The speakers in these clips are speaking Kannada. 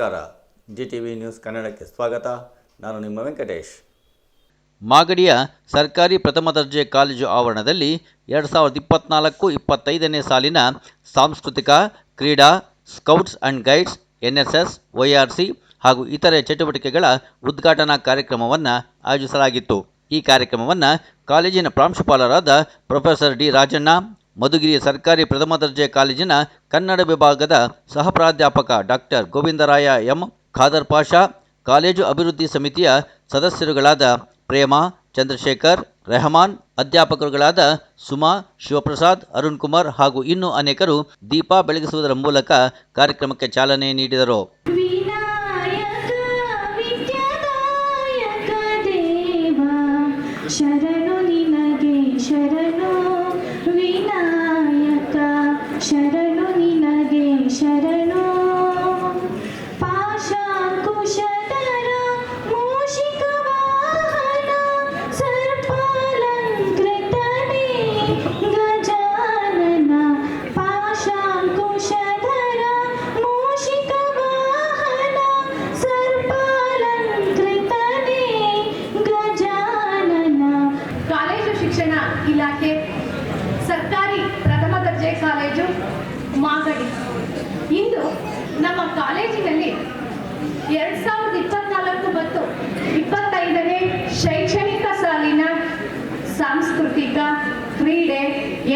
ನಮಸ್ಕಾರ. ಜಿ ಟಿ ವಿ ನ್ಯೂಸ್ ಕನ್ನಡಕ್ಕೆ ಸ್ವಾಗತ. ನಾನು ನಿಮ್ಮ ವೆಂಕಟೇಶ್. ಮಾಗಡಿಯ ಸರ್ಕಾರಿ ಪ್ರಥಮ ದರ್ಜೆ ಕಾಲೇಜು ಆವರಣದಲ್ಲಿ ಎರಡು ಸಾವಿರದ ಇಪ್ಪತ್ನಾಲ್ಕು ಇಪ್ಪತ್ತೈದನೇ ಸಾಲಿನ ಸಾಂಸ್ಕೃತಿಕ, ಕ್ರೀಡಾ, scouts and guides N S S YRC ಹಾಗೂ ಇತರೆ ಚಟುವಟಿಕೆಗಳ ಉದ್ಘಾಟನಾ ಕಾರ್ಯಕ್ರಮವನ್ನು ಆಯೋಜಿಸಲಾಗಿತ್ತು. ಈ ಕಾರ್ಯಕ್ರಮವನ್ನು ಕಾಲೇಜಿನ ಪ್ರಾಂಶುಪಾಲರಾದ ಪ್ರೊಫೆಸರ್ ಡಿ ರಾಜಣ್ಣ ಮಧುಗಿರಿ ಸರ್ಕಾರಿ ಪ್ರಥಮ ದರ್ಜೆ ಕಾಲೇಜಿನ ಕನ್ನಡ ವಿಭಾಗದ ಸಹ ಪ್ರಾಧ್ಯಾಪಕ doctor Govindaraya M. Khadar Pasha, college ಅಭಿವೃದ್ಧಿ ಸಮಿತಿಯ ಸದಸ್ಯರುಗಳಾದ ಪ್ರೇಮ, ಚಂದ್ರಶೇಖರ್, ರೆಹಮಾನ್, ಅಧ್ಯಾಪಕರುಗಳಾದ ಸುಮಾ, ಶಿವಪ್ರಸಾದ್, ಅರುಣ್ ಕುಮಾರ್ ಹಾಗೂ ಇನ್ನೂ ಅನೇಕರು ದೀಪ ಬೆಳಗಿಸುವುದರ ಮೂಲಕ ಕಾರ್ಯಕ್ರಮಕ್ಕೆ ಚಾಲನೆ ನೀಡಿದರು.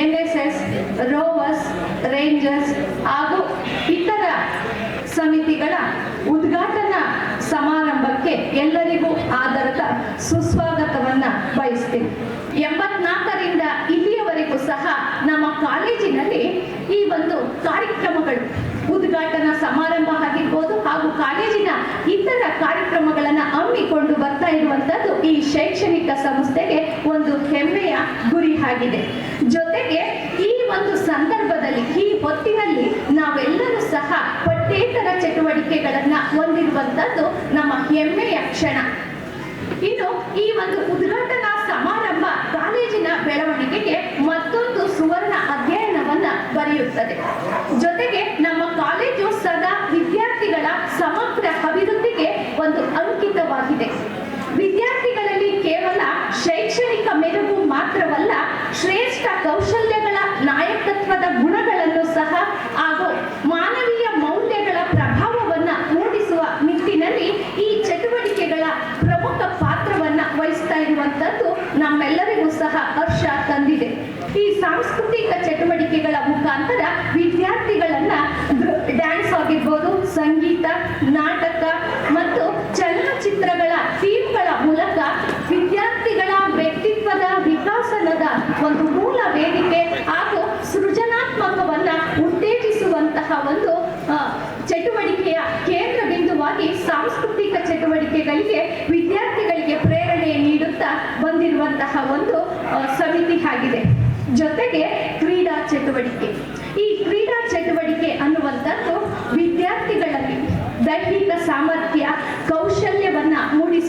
N S S rovers rangers ಹಾಗೂ ಇತರ ಸಮಿತಿಗಳ ಉದ್ಘಾಟನಾ ಸಮಾರಂಭಕ್ಕೆ ಎಲ್ಲರಿಗೂ ಆಧಾರದ ಸುಸ್ವಾಗತವನ್ನ ಬಯಸ್ತೀನಿ. ಎಂಬತ್ನಾಲ್ಕರಿಂದ ಇಲ್ಲಿಯವರೆಗೂ ಸಹ ನಮ್ಮ ಕಾಲೇಜಿನಲ್ಲಿ ಈ ಒಂದು ಕಾರ್ಯಕ್ರಮಗಳು, ಉದ್ಘಾಟನಾ ಸಮಾರಂಭ ಆಗಿರ್ಬೋದು ಹಾಗೂ ಕಾಲೇಜಿನ ಇತರ ಕಾರ್ಯಕ್ರಮಗಳನ್ನು ಹಮ್ಮಿಕೊಂಡು ಬರ್ತಾ ಇರುವಂತದ್ದು ಈ ಶೈಕ್ಷಣಿಕ ಸಂಸ್ಥೆಗೆ ಗುರಿ ಆಗಿದೆ. ಜೊತೆಗೆ ಈ ಒಂದು ಸಂದರ್ಭದಲ್ಲಿ, ಈ ಹೊತ್ತಿನಲ್ಲಿ ನಾವೆಲ್ಲರೂ ಸಹ ಪಠ್ಯೇತರ ಚಟುವಟಿಕೆಗಳನ್ನ ಹೊಂದಿರುವಂತದ್ದು ನಮ್ಮ ಹೆಮ್ಮೆಯ ಕ್ಷಣ. ಇದು ಈ ಒಂದು ಉದ್ಘಾಟನಾ ಸಮಾರಂಭ ಕಾಲೇಜಿನ ಬೆಳವಣಿಗೆಗೆ ಮತ್ತೊಂದು ಸುವರ್ಣ ಅಧ್ಯಯನವನ್ನ ಬರೆಯುತ್ತದೆ. ಜೊತೆಗೆ ನಮ್ಮ ಕಾಲೇಜು ಸದಾ ವಿದ್ಯಾರ್ಥಿಗಳ ಸಮಗ್ರ ಅಭಿವೃದ್ಧಿಗೆ ಒಂದು ಅಂಕಿತವಾಗಿದೆ ವಿದ್ಯಾರ್ಥಿಗಳಲ್ಲಿ ಕೇವಲ ಶೈಕ್ಷಣಿಕ ಮೆರುಗು ಮಾತ್ರವಲ್ಲ ಶ್ರೇಷ್ಠ ಕೌಶಲ್ಯಗಳ ನಾಯಕತ್ವದ ಗುಣಗಳನ್ನು ಸಹ ಹಾಗೂ ಮಾನವೀಯ ಮೌಲ್ಯಗಳ ಪ್ರಭಾವವನ್ನ ಮೂಡಿಸುವ ನಿಟ್ಟಿನಲ್ಲಿ ಈ ಚಟುವಟಿಕೆಗಳ ಪ್ರಮುಖ ಪಾತ್ರವನ್ನ ವಹಿಸ್ತಾ ಇರುವಂತದ್ದು ನಮ್ಮೆಲ್ಲರಿಗೂ ಸಹ ಹರ್ಷ ತಂದಿದೆ ಈ ಸಾಂಸ್ಕೃತಿಕ ಚಟುವಟಿಕೆಗಳ ಮುಖಾಂತರ ವಿದ್ಯಾರ್ಥಿಗಳನ್ನ ಡ್ಯಾನ್ಸ್ ಆಗಿರ್ಬೋದು ಸಂಗೀತ ನಾಟಕ ಮತ್ತು ಚಲನಚಿತ್ರಗಳ ಥೀಮ್ಗಳ ಮೂಲಕ ವಿದ್ಯಾರ್ಥಿಗಳ ವ್ಯಕ್ತಿತ್ವದ ವಿಕಾಸನದ ಒಂದು ಮೂಲ ವೇದಿಕೆ ಹಾಗೂ ಸೃಜನಾತ್ಮಕವನ್ನ ಉತ್ತೇಜಿಸುವಂತಹ ಒಂದು ಚಟುವಟಿಕೆಯ ಕೇಂದ್ರ ಬಿಂದುವಾಗಿ ಸಾಂಸ್ಕೃತಿಕ ಚಟುವಟಿಕೆಗಳಿಗೆ ವಿದ್ಯಾರ್ಥಿಗಳಿಗೆ ಪ್ರೇರಣೆ ನೀಡುತ್ತಾ ಬಂದಿರುವಂತಹ ಒಂದು ಸಮಿತಿ ಆಗಿದೆ. ಜೊತೆಗೆ ಕ್ರೀಡಾ ಚಟುವಟಿಕೆ. ಈ ಕ್ರೀಡಾ ಚಟುವಟಿಕೆ ಅನ್ನುವಂಥದ್ದು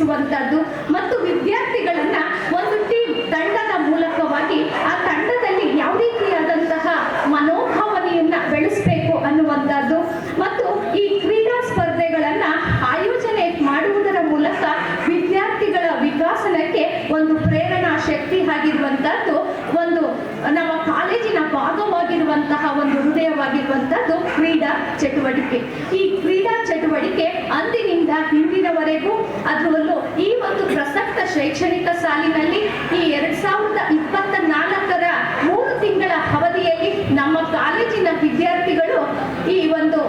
ಮೂಡಿಸುವಂತದ್ದು ಮತ್ತು ವಿದ್ಯಾರ್ಥಿಗಳನ್ನ ಒಂದು ಟೀಮ್ ತಂಡದ ಮೂಲಕವಾಗಿ ಆ ತಂಡದಲ್ಲಿ ಯಾವ ರೀತಿಯಾದಂತಹ ಮನೋಭಾವನೆಯನ್ನ ಬೆಳೆಸಬೇಕು ಅನ್ನುವಂಥದ್ದು ಮತ್ತು ಈ ಕ್ರೀಡಾ ಸ್ಪರ್ಧೆಗಳನ್ನ ಆಯೋಜನೆ ಮಾಡುವುದರ ಮೂಲಕ ವಿದ್ಯಾರ್ಥಿಗಳ ವಿಕಾಸನಕ್ಕೆ ಒಂದು ಪ್ರೇರಣಾ ಶಕ್ತಿ ಆಗಿರುವಂತದ್ದು ಒಂದು ನಮ್ಮ ಕಾಲೇಜಿನ ಭಾಗವಾಗಿರುವಂತಹ ಒಂದು ಹೃದಯವಾಗಿರುವಂತದ್ದು ಕ್ರೀಡಾ ಚಟುವಟಿಕೆ. ಈ ಇಂದಿನವರೆಗೂ ಅದರಲ್ಲೂ ಈ ಒಂದು ಪ್ರಸಕ್ತ ಶೈಕ್ಷಣಿಕ ಸಾಲಿನಲ್ಲಿ ಈ ಎರಡ್ ಸಾವಿರದ ಇಪ್ಪತ್ತ ನಾಲ್ಕರ ಮೂರು ತಿಂಗಳ ಅವಧಿಯಲ್ಲಿ ನಮ್ಮ ಕಾಲೇಜಿನ ವಿದ್ಯಾರ್ಥಿಗಳು ಈ ಒಂದು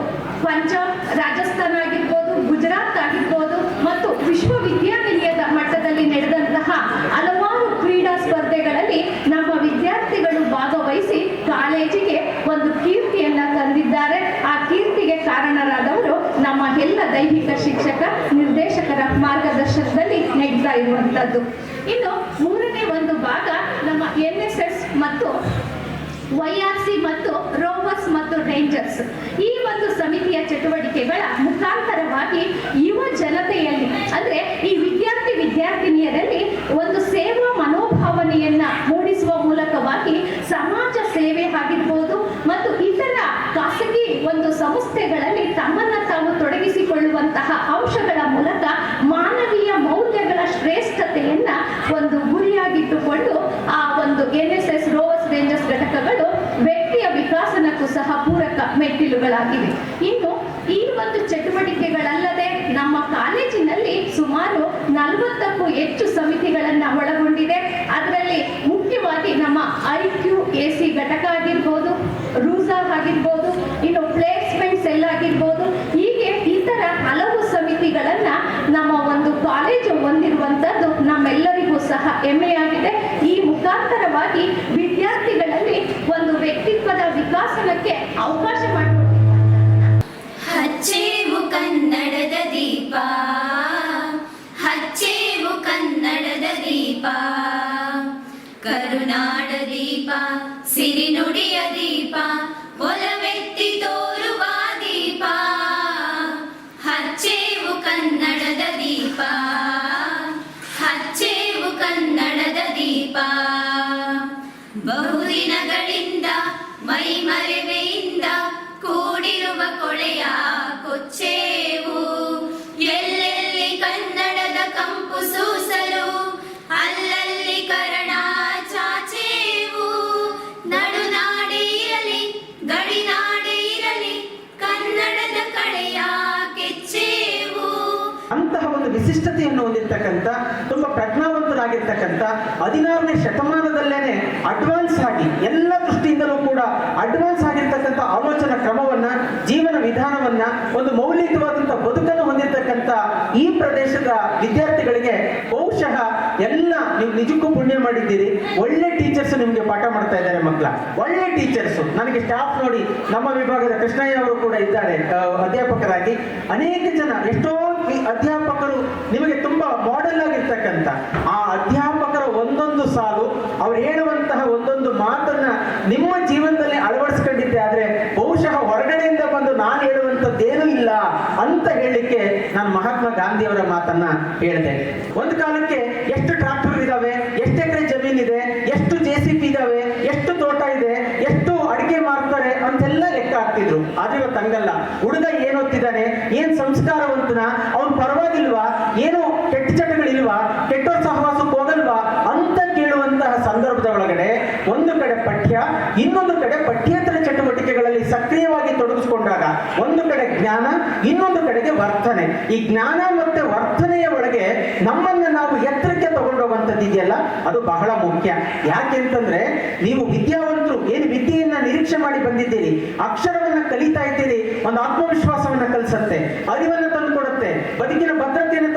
ಪಂಜಾಬ್, ರಾಜಸ್ಥಾನ ಆಗಿರ್ಬೋದು, ಗುಜರಾತ್ ಆಗಿರ್ಬೋದು ಮತ್ತು ವಿಶ್ವವಿದ್ಯಾನಿಲಯದ ಮಟ್ಟದಲ್ಲಿ ನಡೆದಂತಹ ಹಲವಾರು ಕ್ರೀಡಾ ಸ್ಪರ್ಧೆಗಳಲ್ಲಿ ನಮ್ಮ ವಿದ್ಯಾರ್ಥಿಗಳು ಭಾಗವಹಿಸಿ ಕಾಲೇಜಿಗೆ ಒಂದು ಕೀರ್ತಿಯನ್ನ ತಂದಿದ್ದಾರೆ ಆ ಕೀರ್ತಿಗೆ ಕಾರಣರಾದವರು ನಮ್ಮ ಎಲ್ಲ ದೈಹಿಕ ಶಿಕ್ಷಕ ನಿರ್ದೇಶಕರ ಮಾರ್ಗದರ್ಶನದಲ್ಲಿ ನಡೀತಾ ಇರುವಂತದ್ದು. ಇನ್ನು ಮೂರನೇ ಒಂದು ಭಾಗ ನಮ್ಮ ಎನ್ ಎಸ್ ಎಸ್ ಮತ್ತು ವೈಆರ್ಸಿ ಮತ್ತು ರೋವರ್ಸ್ ಮತ್ತು ರೇಂಜರ್ಸ್ ಈ ಒಂದು ಸಮಿತಿಯ ಚಟುವಟಿಕೆಗಳ ಮುಖಾಂತರವಾಗಿ ಯುವ ಜನತೆಯಲ್ಲಿ, ಅಂದ್ರೆ ಈ ವಿದ್ಯಾರ್ಥಿ ವಿದ್ಯಾರ್ಥಿನಿಯರಲ್ಲಿ ಒಂದು ಸೇವಾ ಮನೋಭಾವನೆಯನ್ನ ಮೂಡಿಸುವ ಮೂಲಕವಾಗಿ ಸಮಾಜ ಸೇವೆ ಆಗಿರ್ಬೋದು ಮತ್ತು ಇತರ ಖಾಸಗಿ ಒಂದು ಸಂಸ್ಥೆಗಳಲ್ಲಿ ಮೆಟ್ಟಿಲುಗಳಾಗಿವೆ. ಇನ್ನು ಈ ಒಂದು ಚಟುವಟಿಕೆಗಳಲ್ಲದೆ ನಮ್ಮ ಕಾಲೇಜಿನಲ್ಲಿ ಸುಮಾರು ನಲವತ್ತಕ್ಕೂ ಹೆಚ್ಚು ಸಮಿತಿಗಳನ್ನ ಒಳಗೊಂಡಿದೆ. ಅದರಲ್ಲಿ ಮುಖ್ಯವಾಗಿ ನಮ್ಮ ಐ ಕ್ಯೂ ಎ ಸಿ ಘಟಕ ಆಗಿರ್ಬೋದು, ರೂಸಾ ಆಗಿರ್ಬೋದು, ಇನ್ನು ಪ್ಲೇಸ್ಮೆಂಟ್ ಸೆಲ್ ಆಗಿರ್ಬೋದು, ಹೀಗೆ ಇತರ ಹಲವು ಸಮಿತಿಗಳನ್ನ ನಮ್ಮ ಒಂದು ಕಾಲೇಜು ಹೊಂದಿರುವಂತದ್ದು ನಮ್ಮೆಲ್ಲರಿಗೂ ಸಹ ಹೆಮ್ಮೆಯಾಗಿದೆ. ಈ ಮುಖಾಂತರವಾಗಿ ವ್ಯಕ್ತಿತ್ವದ ವಿಕಾಸನಕ್ಕೆ ಅವಕಾಶ ಹಚ್ಚೇವು ಕನ್ನಡದ ದೀಪ. ಹಚ್ಚೇವು ಕನ್ನಡದ ದೀಪ. ಕರುನಾಡ ದೀಪ, ಸಿರಿನುಡಿಯ ದೀಪ, ಒಲವೆತ್ತಿ ತೋರುವ ದೀಪ. ಹಚ್ಚೇವು ಕನ್ನಡದ ದೀಪ. ಹಚ್ಚೇವು ಕನ್ನಡದ ದೀಪ. ವಿಶಿಷ್ಟತೆಯನ್ನು ಹೊಂದಿರತಕ್ಕಂಥ, ತುಂಬ ಪ್ರಜ್ಞಾವಂತರಾಗಿರ್ತಕ್ಕಂಥ ಹದಿನಾರನೇ ಶತಮಾನದಲ್ಲೇನೆ ಅಡ್ವಾನ್ಸ್ ಆಗಿ, ಎಲ್ಲ ದೃಷ್ಟಿಯಿಂದಲೂ ಕೂಡ ಅಡ್ವಾನ್ಸ್ ಆಗಿರ್ತಕ್ಕಂಥ ಆಲೋಚನಾ ಕ್ರಮವನ್ನ, ಜೀವನ ವಿಧಾನವನ್ನ, ಒಂದು ಮೌಲ್ಯಯುತವಾದಂತಹ ಬದುಕನ್ನು ಹೊಂದಿರತಕ್ಕಂಥ ಈ ಪ್ರದೇಶದ ವಿದ್ಯಾರ್ಥಿಗಳಿಗೆ ನೀವು ನಿಜಕ್ಕೂ ಪುಣ್ಯ ಮಾಡಿದ್ದೀರಿ. ಒಳ್ಳೆ ಟೀಚರ್ಸ್ ನಿಮಗೆ ಪಾಠ ಮಾಡ್ತಾ ಇದ್ದಾರೆ ಮಕ್ಕಳ. ಒಳ್ಳೆ ಟೀಚರ್ಸ್ ನನಗೆ ಸ್ಟಾಫ್ ನೋಡಿ ನಮ್ಮ ವಿಭಾಗದ ಕೃಷ್ಣಯ್ಯ ಅವರು ಕೂಡ ಇದ್ದಾರೆ ಅಧ್ಯಾಪಕರಾಗಿ. ಅನೇಕ ಜನ, ಎಷ್ಟೋ ಅಧ್ಯಾಪಕರು ನಿಮಗೆ ತುಂಬಾ ಮಾಡೆಲ್ ಆಗಿರ್ತಕ್ಕಂಥ. ಆ ಅಧ್ಯಾಪಕರ ಒಂದೊಂದು ಸಾಲು, ಅವ್ರು ಹೇಳುವಂತಹ ಒಂದೊಂದು ಮಾತನ್ನ ನಿಮ್ಮ ಜೀವನದಲ್ಲಿ ಅಳವಡಿಸ್ಕೊಂಡಿದ್ದೆ ಆದ್ರೆ ಬಹುಶಃ ಹೊರಗಡೆಯಿಂದ ಬಂದು ನಾನು ಹೇಳುವಂಥದ್ದೇನೂ ಇಲ್ಲ ಅಂತ ಹೇಳಲಿಕ್ಕೆ ನಾನು ಮಹಾತ್ಮ ಗಾಂಧಿಯವರ ಮಾತನ್ನ ಹೇಳಿದೆ. ಒಂದು ಕಾಲಕ್ಕೆ ಎಷ್ಟು ಟ್ರಾಕ್ಟರ್ ಇದಾವೆ ಎಷ್ಟು ಎಕರೆ ಜಮೀನಿದೆ ಎಷ್ಟು ಜೆ ಸಿ ಪಿ ಇದಾವೆ ಎಷ್ಟು ತೋಟ ಇದೆ ಎಷ್ಟು ಅಡಿಕೆ ಮಾರ್ತಾರೆ ಅಂತೆಲ್ಲ ಲೆಕ್ಕ ಹಾಕ್ತಿದ್ರು ಆದ್ರೆ ಇವತ್ತು ಹಂಗಲ್ಲ ಹುಡುಗ ಏನ್ ಓದ್ತಿದ್ದಾನೆ ಏನ್ ಸಂಸ್ಕಾರವಂತನ ಅವ್ನ್ ಪರವಾಗಿಲ್ವಾ ಏನು ಕೆಟ್ಟ ಚಟಗಳಿಲ್ವಾ ಕೆಟ್ಟ ಸಹವಾಸಕ್ಕೆ ಹೋಗಲ್ವಾ ಅಂತ ಕೇಳುವಂತಹ ಸಂದರ್ಭದ ಒಳಗಡೆ ಒಂದು ಕಡೆ ಪಠ್ಯ, ಇನ್ನೊಂದು ಕಡೆ ಪಠ್ಯೇತರ ಚಟುವಟಿಕೆಗಳಲ್ಲಿ ಸಕ್ರಿಯವಾಗಿ ತೊಡಗಿಸಿಕೊಂಡಾಗ ಒಂದು ಕಡೆ ಜ್ಞಾನ, ಇನ್ನೊಂದು ಕಡೆಗೆ ವರ್ತನೆ. ಈ ಜ್ಞಾನ ಮತ್ತೆ ವರ್ತನೆಯ ಒಳಗೆ ನಮ್ಮನ್ನ ನಾವು ಎತ್ತರಕ್ಕೆ ತಗೊಂಡೋಗುವಂಥದ್ದು ಇದೆಯಲ್ಲ, ಅದು ಬಹಳ ಮುಖ್ಯ. ಯಾಕೆ ಅಂತಂದ್ರೆ, ನೀವು ವಿದ್ಯಾವಂತರು ಏನು ವಿದ್ಯೆಯನ್ನ ನಿರೀಕ್ಷೆ ಮಾಡಿ ಬಂದಿದ್ದೀರಿ, ಅಕ್ಷರವನ್ನ ಕಲಿತಾ ಇದ್ದೀರಿ, ಒಂದು ಆತ್ಮವಿಶ್ವಾಸವನ್ನ ಕಲಿಸತ್ತೆ, ಅರಿವನ್ನ ತಂದುಕೊಡುತ್ತೆ, ಬದುಕಿನ ಭದ್ರತೆಯನ್ನು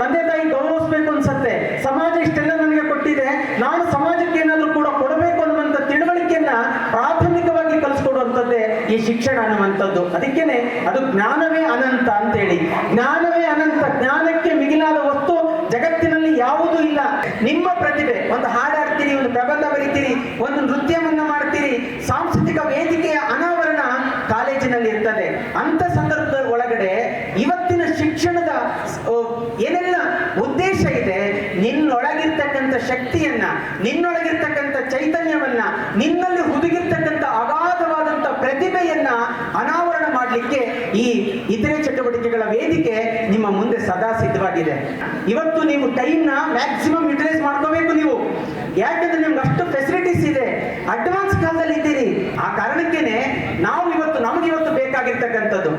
ತಂದೆ ತಾಯಿ ಗೌರವಿಸ್ಬೇಕು ಅನ್ಸತ್ತೆ. ಸಮಾಜ ಇಷ್ಟೆಲ್ಲ ನನಗೆ ಕೊಟ್ಟಿದೆ. ನಾನು ಸಮಾಜಕ್ಕೆ ಏನಾದ್ರೂ ಕೂಡ ಕೊಡಬೇಕು ಅನ್ನುವಂಥ ತಿಳುವಳಿಕೆಯನ್ನ ಪ್ರಾಥಮಿಕವಾಗಿ ಕಲಿಸ್ಕೊಡುವಂಥದ್ದೇ ಈ ಶಿಕ್ಷಣ ಅನ್ನುವಂಥದ್ದು. ಅದಕ್ಕೇನೆ ಅದು ಜ್ಞಾನವೇ ಅನಂತ ಅಂತೇಳಿ. ಜ್ಞಾನವೇ ಅನಂತ. ಜ್ಞಾನಕ್ಕೆ ಮಿಗಿಲಾದ ವಸ್ತು ಜಗತ್ತಿನಲ್ಲಿ ಯಾವುದೂ ಇಲ್ಲ. ನಿಮ್ಮ ಪ್ರತಿಭೆ, ಒಂದು ಹಾಡಾಡ್ತೀರಿ, ಒಂದು ಪ್ರಬಂಧ ಬರೀತೀರಿ, ಒಂದು ನೃತ್ಯವನ್ನು ಮಾಡ್ತೀರಿ, ಸಾಂಸ್ಕೃತಿಕ ವೇದಿಕೆಯ ಅನಾವರಣ ಕಾಲೇಜಿನಲ್ಲಿ ಇರ್ತದೆ. ಅಂತ ಸಂದರ್ಭದ ಒಳಗಡೆ ಇವತ್ತಿನ ಶಿಕ್ಷಣದ ಆ, ಏನೆಲ್ಲ ಉದ್ದೇಶ ಇದೆ ನಿನ್ನೊಳಗಿರ್ತಕ್ಕಂಥ ಶಕ್ತಿಯನ್ನ, ನಿನ್ನೊಳಗಿರ್ತಕ್ಕಂಥ ಚೈತನ್ಯವನ್ನ, ನಿನ್ನಲ್ಲಿ ಹುದುಗಿರ್ತಕ್ಕಂಥ ಅಗಾಧವಾದಂಥ ಪ್ರತಿಭೆಯನ್ನ ಅನಾವರಣ ಮಾಡಲಿಕ್ಕೆ ಈ ಇತರೆ ಚಟುವಟಿಕೆಗಳ ವೇದಿಕೆ ನಿಮ್ಮ ಮುಂದೆ ಸದಾ ಸಿದ್ಧವಾಗಿದೆ. ಇವತ್ತು ನೀವು ಟೈಮ್ನ ಮ್ಯಾಕ್ಸಿಮಮ್ ಯುಟಿಲೈಸ್ ಮಾಡ್ಕೋಬೇಕು ನೀವು. ಯಾಕಂದ್ರೆ ನಿಮ್ಗೆ ಅಷ್ಟು ಫೆಸಿಲಿಟೀಸ್ ಇದೆ. ಅಡ್ವಾನ್ಸ್ ಕಾಲದಲ್ಲಿ ಇದ್ದೀರಿ. ಆ ಕಾರಣಕ್ಕೇನೆ ನಾವು ಇವತ್ತು, ನಮಗೆ ಇವತ್ತು ಬೇಕಾಗಿರ್ತಕ್ಕಂಥದ್ದು.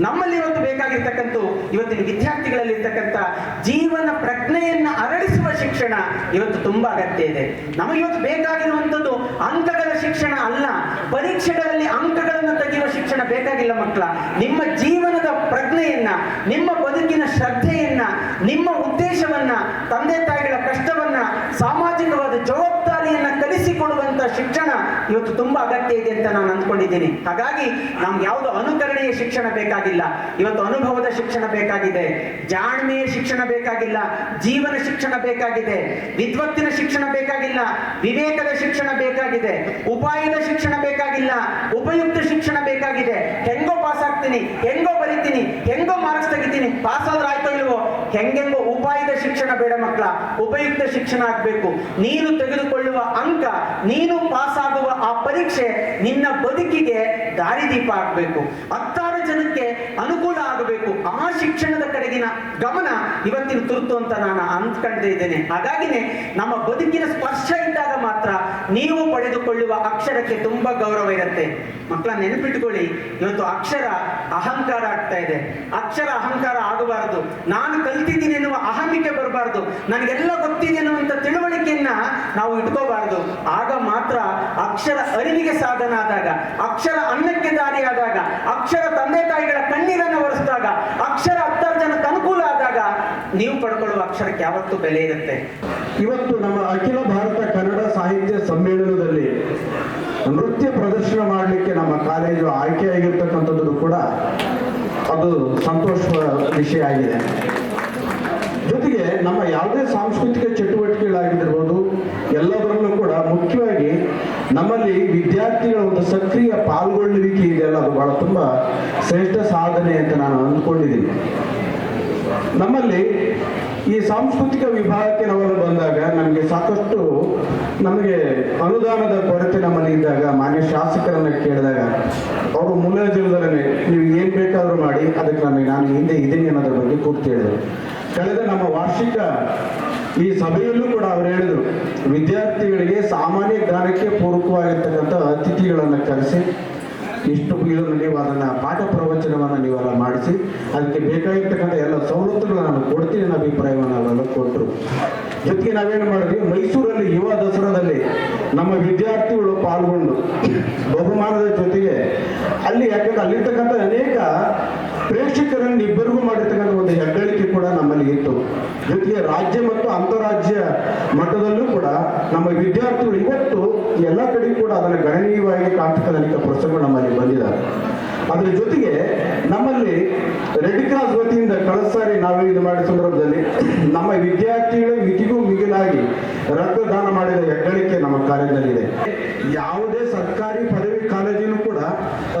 ನಮ್ಮಲ್ಲಿ ಇವತ್ತು ಬೇಕಾಗಿರ್ತಕ್ಕಂಥ ಇವತ್ತಿನ ವಿದ್ಯಾರ್ಥಿಗಳಲ್ಲಿ ಇರ್ತಕ್ಕಂಥ ಜೀವನ ಪ್ರಜ್ಞೆಯನ್ನ ಅರಳಿಸುವ ಶಿಕ್ಷಣ ಇವತ್ತು ತುಂಬಾ ಅಗತ್ಯ ಇದೆ. ನಮಗೆ ಇವತ್ತು ಬೇಕಾಗಿರುವಂಥದ್ದು ಅಂಕಗಳ ಶಿಕ್ಷಣ ಅಲ್ಲ. ಪರೀಕ್ಷೆಗಳಲ್ಲಿ ಅಂಕಗಳನ್ನು ತೆಗೆಯುವ ಶಿಕ್ಷಣ ಬೇಕಾಗಿಲ್ಲ ಮಕ್ಕಳ. ನಿಮ್ಮ ಜೀವನದ ಪ್ರಜ್ಞೆಯನ್ನ, ನಿಮ್ಮ ಬದುಕಿನ ಶ್ರದ್ಧೆಯನ್ನ, ನಿಮ್ಮ ಉದ್ದೇಶವನ್ನ, ತಂದೆ ತಾಯಿಗಳ ಕಷ್ಟವನ್ನ, ಸಾಮಾಜಿಕವಾದ ಜವಾಬ್ದಾರಿಯನ್ನ ಕಲಿಸಿಕೊಡುವಂತ ಶಿಕ್ಷಣ ಇವತ್ತು ತುಂಬಾ ಅಗತ್ಯ ಇದೆ ಅಂತ ನಾನು ಅಂದ್ಕೊಂಡಿದ್ದೀನಿ. ಹಾಗಾಗಿ ನಮ್ಗೆ ಯಾವುದು ಅನುಕರಣೀಯ ಶಿಕ್ಷಣ ಬೇಕಾಗಿಲ್ಲ. ಇವತ್ತು ಅನುಭವದ ಶಿಕ್ಷಣ ಬೇಕಾಗಿದೆ. ಜಾಣ್ಮೆಯ ಶಿಕ್ಷಣ ಬೇಕಾಗಿಲ್ಲ. ಜೀವನ ಶಿಕ್ಷಣ ಬೇಕಾಗಿದೆ. ವಿದ್ವತ್ತಿನ ಶಿಕ್ಷಣ ಬೇಕಾಗಿಲ್ಲ. ವಿವೇಕದ ಶಿಕ್ಷಣ ಬೇಕಾಗಿದೆ. ಉಪಾಯದ ಶಿಕ್ಷಣ ಬೇಕಾಗಿಲ್ಲ. ಉಪಯುಕ್ತ ಶಿಕ್ಷಣ ಬೇಕಾಗಿದೆ. ಹೆಂಗೋ ಪಾಸ್ ಆಗ್ತೀನಿ ಹೆಂಗೋ ಬರಿತೀನಿ, ಹೆಂಗೋ ಮಾರ್ಕ್ಸ್ ತೆಗಿತೀನಿ. ಪಾಸ್ ಆದ್ರೆ ಆಯ್ತೋ ಇಲ್ವೋ? ಹೆಂಗೆಂಗೋ ಉಪಾಯದ ಶಿಕ್ಷಣ ಬೇಡ ಮಕ್ಕಳ, ಉಪಯುಕ್ತ ಶಿಕ್ಷಣ ಆಗ್ಬೇಕು. ನೀನು ತೆಗೆದುಕೊಳ್ಳುವ ಅಂಕ, ನೀನು ಪಾಸ್ ಆಗುವ ಆ ಪರೀಕ್ಷೆ ನಿನ್ನ ಬದುಕಿಗೆ ದಾರಿದೀಪ ಆಗ್ಬೇಕು. ಹತ್ತಾರು ಜನಕ್ಕೆ ಅನುಕೂಲ ಆಗಬೇಕು. ಆ ಶಿಕ್ಷಣದ ಕಡೆಗಿನ ಗಮನ ಇವತ್ತಿನ ತುರ್ತು ಅಂತ ನಾನು ಅಂದ್ಕೊಂಡೇ ಇದ್ದೇನೆ. ಹಾಗಾಗಿನೇ ನಮ್ಮ ಬದುಕಿನ ಸ್ಪರ್ಶ ಇದ್ದಾಗ ಮಾತ್ರ ನೀವು ಪಡೆದುಕೊಳ್ಳುವ ಅಕ್ಷರಕ್ಕೆ ತುಂಬಾ ಗೌರವ ಇರುತ್ತೆ. ಮಕ್ಕಳ ನೆನಪಿಟ್ಕೊಳ್ಳಿ, ಇವತ್ತು ಅಕ್ಷರ ಅಹಂಕಾರ ಆಗ್ತಾ ಇದೆ. ಅಕ್ಷರ ಅಹಂಕಾರ ಆಗಬಾರದು. ನಾನು ಕಲ್ತಿದ್ದೀನಿ ಎನ್ನುವ ಅಹಮಿಕೆ ಬರಬಾರದು. ನನಗೆಲ್ಲ ಗೊತ್ತಿದೆ ಅನ್ನುವಂತ ತಿಳುವಳಿಕೆಯನ್ನ ನಾವು ಇಟ್ಕೋಬಾರದು. ಆಗ ಮಾತ್ರ ಅಕ್ಷರ ಅರಿವಿಗೆ ಸಾಧನ ಆದಾಗ ಅಕ್ಷರ ಅನ್ನಕ್ಕೆ ದಾರಿಯಾದಾಗ, ಅಕ್ಷರ ತಂದೆ ತಾಯಿಗಳ ಕಣ್ಣೀರನ್ನು ಒರೆಸಿದಾಗ, ಅಕ್ಷರ ಹತ್ತಾರು ಜನಕ್ಕೆ ಅನುಕೂಲ ಆದಾಗ ನೀವು ಪಡ್ಕೊಳ್ಳುವ ಅಕ್ಷರಕ್ಕೆ ಯಾವತ್ತು ಬೆಲೆ ಇರುತ್ತೆ. ಇವತ್ತು ನಮ್ಮ ಅಖಿಲ ಭಾರತ ಕನ್ನಡ ಸಾಹಿತ್ಯ ಸಮ್ಮೇಳನದಲ್ಲಿ ನೃತ್ಯ ಪ್ರದರ್ಶನ ಮಾಡಲಿಕ್ಕೆ ನಮ್ಮ ಕಾಲೇಜು ಆಯ್ಕೆಯಾಗಿರ್ತಕ್ಕಂಥದ್ದು ಕೂಡ ಅದು ಸಂತೋಷದ ವಿಷಯ ಆಗಿದೆ. ಜೊತೆಗೆ ನಮ್ಮ ಯಾವುದೇ ಸಾಂಸ್ಕೃತಿಕ ಚಟುವಟಿಕೆಗಳಾಗಿದ್ದರು ನಮ್ಮಲ್ಲಿ ವಿದ್ಯಾರ್ಥಿಗಳ ಒಂದು ಸಕ್ರಿಯ ಪಾಲ್ಗೊಳ್ಳುವಿಕೆ ಇದೆಯಲ್ಲ ಅದು ಬಹಳ ತುಂಬಾ ಶ್ರೇಷ್ಠ ಸಾಧನೆ ಅಂತ ನಾನು ಅಂದ್ಕೊಂಡಿದ್ದೀನಿ. ನಮ್ಮಲ್ಲಿ ಈ ಸಾಂಸ್ಕೃತಿಕ ವಿಭಾಗಕ್ಕೆ ನಾವು ಬಂದಾಗ ನಮಗೆ ಸಾಕಷ್ಟು ನಮಗೆ ಅನುದಾನದ ಕೊರತೆ ನಮ್ಮಲ್ಲಿ ಇದ್ದಾಗ, ಮಾನ್ಯ ಶಾಸಕರನ್ನ ಕೇಳಿದಾಗ, ಅವರು ಮುಲಾಜಿಲ್ಲದಲ್ಲೇ ನೀವು ಏನ್ ಬೇಕಾದರೂ ಮಾಡಿ, ಅದಕ್ಕೆ ನಮಗೆ ನಾನು ಹಿಂದೆ ಇದ್ದೀನಿ ಅನ್ನೋದ್ರ ಬಗ್ಗೆ ಕೂತು ಹೇಳಿದರು ಕಳೆದ ನಮ್ಮ ವಾರ್ಷಿಕ ಈ ಸಭೆಯಲ್ಲೂ ಕೂಡ ಅವರು ಹೇಳಿದರು, ವಿದ್ಯಾರ್ಥಿಗಳಿಗೆ ಸಾಮಾನ್ಯ ಜ್ಞಾನಕ್ಕೆ ಪೂರಕವಾಗಿರ್ತಕ್ಕಂಥ ಅತಿಥಿಗಳನ್ನು ಕರೆಸಿ, ಇಷ್ಟು ಇದನ್ನು ನೀವು ಅದನ್ನು ಪಾಠ ಪ್ರವಚನವನ್ನು ನೀವೆಲ್ಲ ಮಾಡಿಸಿ, ಅದಕ್ಕೆ ಬೇಕಾಗಿರ್ತಕ್ಕಂಥ ಎಲ್ಲ ಸವಲತ್ತುಗಳನ್ನು ನಾನು ಕೊಡ್ತೀನಿ ಅನ್ನೋ ಅಭಿಪ್ರಾಯವನ್ನು ಅವರೆಲ್ಲ ಕೊಟ್ಟರು ಜೊತೆಗೆ ನಾವೇನು ಮಾಡಿದ್ವಿ, ಮೈಸೂರಲ್ಲಿ ಯುವ ದಸರಾದಲ್ಲಿ ನಮ್ಮ ವಿದ್ಯಾರ್ಥಿಗಳು ಪಾಲ್ಗೊಂಡು, ಬಹುಮಾನದ ಜೊತೆಗೆ ಅಲ್ಲಿ ಯಾಕಂದ್ರೆ ಅಲ್ಲಿರ್ತಕ್ಕಂಥ ಅನೇಕ ಪ್ರೇಕ್ಷಕರನ್ನು ಇಬ್ಬರಿಗೂ ಮಾಡಿರ್ತಕ್ಕಂಥ ಒಂದು ಹೆಗ್ಗಳಿಕೆ ಕೂಡ ನಮ್ಮಲ್ಲಿ ಇತ್ತು. ಜೊತೆಗೆ ರಾಜ್ಯ ಮತ್ತು ಅಂತಾರಾಜ್ಯ ಮಟ್ಟದಲ್ಲೂ ಕೂಡ ನಮ್ಮ ವಿದ್ಯಾರ್ಥಿಗಳು ಇವತ್ತು ಎಲ್ಲ ಕಡೆ ಕೂಡ ಅದನ್ನು ಗಣನೀಯವಾಗಿ ಕಾಣ್ತಕ್ಕಂಥ ಪ್ರಸಂಗಗಳು ನಮ್ಮಲ್ಲಿ ಬಂದಿದ್ದಾರೆ ಅದರ ಜೊತೆಗೆ ನಮ್ಮಲ್ಲಿ ರೆಡ್ ಕ್ರಾಸ್ ವತಿಯಿಂದ ಕಳಸಾರಿ ಸಾರಿ ನಾವು ಇದು ಮಾಡಿದ ಸಂದರ್ಭದಲ್ಲಿ ನಮ್ಮ ವಿದ್ಯಾರ್ಥಿಗಳ ಮಿತಿಗೂ ಮಿಗಿಲಾಗಿ ರಕ್ತದಾನ ಮಾಡಿದ ಹೆಗ್ಗಳಿಕೆ ನಮ್ಮ ಕಾರ್ಯದಲ್ಲಿದೆ ಯಾವುದೇ ಸರ್ಕಾರಿ ಪದವಿ ಕಾಲೇಜಿನೂ ಕೂಡ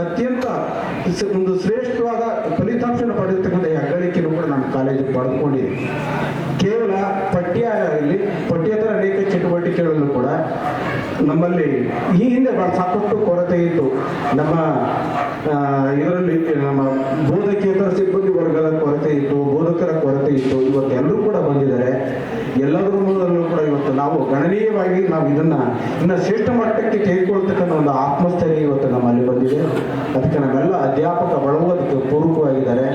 ಅತ್ಯಂತ ಸ- ಒಂದು ಶ್ರೇಷ್ಠವಾದ ಫಲಿತಾಂಶ ಪಡೆದಿರ್ತಕ್ಕಂಥ ಹೆಗ್ಗಳಿಕೆನೂ ಕೂಡ ನಮ್ಮ ಕಾಲೇಜು ಪಡೆದುಕೊಂಡಿದೆ ಕೇವಲ ಪಠ್ಯದಲ್ಲಿ ಪಠ್ಯೇತರ ಅನೇಕ ಚಟುವಟಿಕೆಗಳನ್ನು ಕೂಡ ನಮ್ಮಲ್ಲಿ ಈ ಹಿಂದೆ ಬಹಳ ಸಾಕಷ್ಟು ಕೊರತೆ ಇತ್ತು. ನಮ್ಮ ಇದರಲ್ಲಿ ನಮ್ಮ ಬೋಧಕೇತರ ಸಿಬ್ಬಂದಿ ವರ್ಗದ ಕೊರತೆ ಇತ್ತು, ಬೋಧಕರ ಕೊರತೆ ಇತ್ತು. ಇವತ್ತು ಎಲ್ಲರೂ ಕೂಡ ಬಂದಿದ್ದಾರೆ. ಎಲ್ಲದರ ಮೂಲದಲ್ಲೂ ಕೂಡ ಇವತ್ತು ನಾವು ಗಣನೀಯವಾಗಿ ನಾವು ಇದನ್ನ ಇನ್ನ ಶ್ರೇಷ್ಠ ಮಟ್ಟಕ್ಕೆ ತೆಗೆದುಕೊಳ್ತಕ್ಕಂಥ ಒಂದು ಆತ್ಮಸ್ಥೈರ್ಯ ಇವತ್ತು ನಮ್ಮಲ್ಲಿ ಬಂದಿದೆ. ಅದಕ್ಕೆ ನಮ್ಮೆಲ್ಲ ಅಧ್ಯಾಪಕ ಬಳವು ಅದಕ್ಕೆ ಪೂರಕವಾಗಿದ್ದಾರೆ.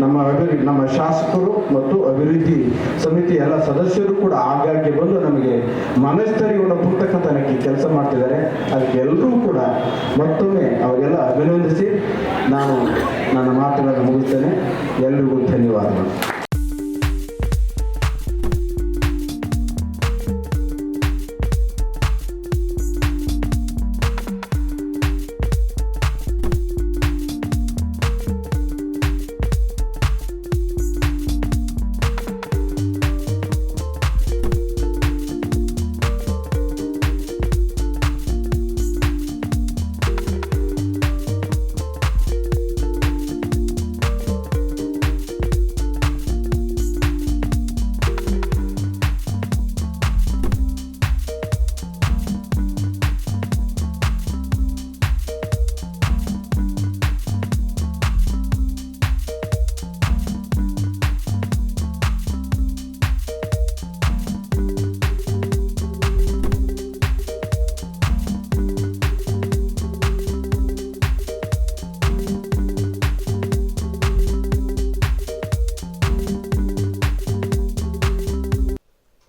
ನಮ್ಮ ಅಭಿವೃದ್ಧಿ, ನಮ್ಮ ಶಾಸಕರು ಮತ್ತು ಅಭಿವೃದ್ಧಿ ಸಮಿತಿ ಎಲ್ಲ ಸದಸ್ಯರು ಕೂಡ ಆಗಾಗ್ಗೆ ಬಂದು ನಮಗೆ ಮನಸ್ಥೈರ್ಯವನ್ನು ತುಂಬತಕ್ಕಂಥ ಕೆಲಸ ಮಾಡ್ತಿದ್ದಾರೆ. ಅದಕ್ಕೆ ಎಲ್ಲರೂ ಕೂಡ ಮತ್ತೊಮ್ಮೆ ಅವರೆಲ್ಲ ಅಭಿನಂದಿಸಿ ನಾನು ನನ್ನ ಮಾತುಗಳನ್ನು ಮುಗಿಸ್ತೇನೆ. ಎಲ್ರಿಗೂ ಧನ್ಯವಾದಗಳು.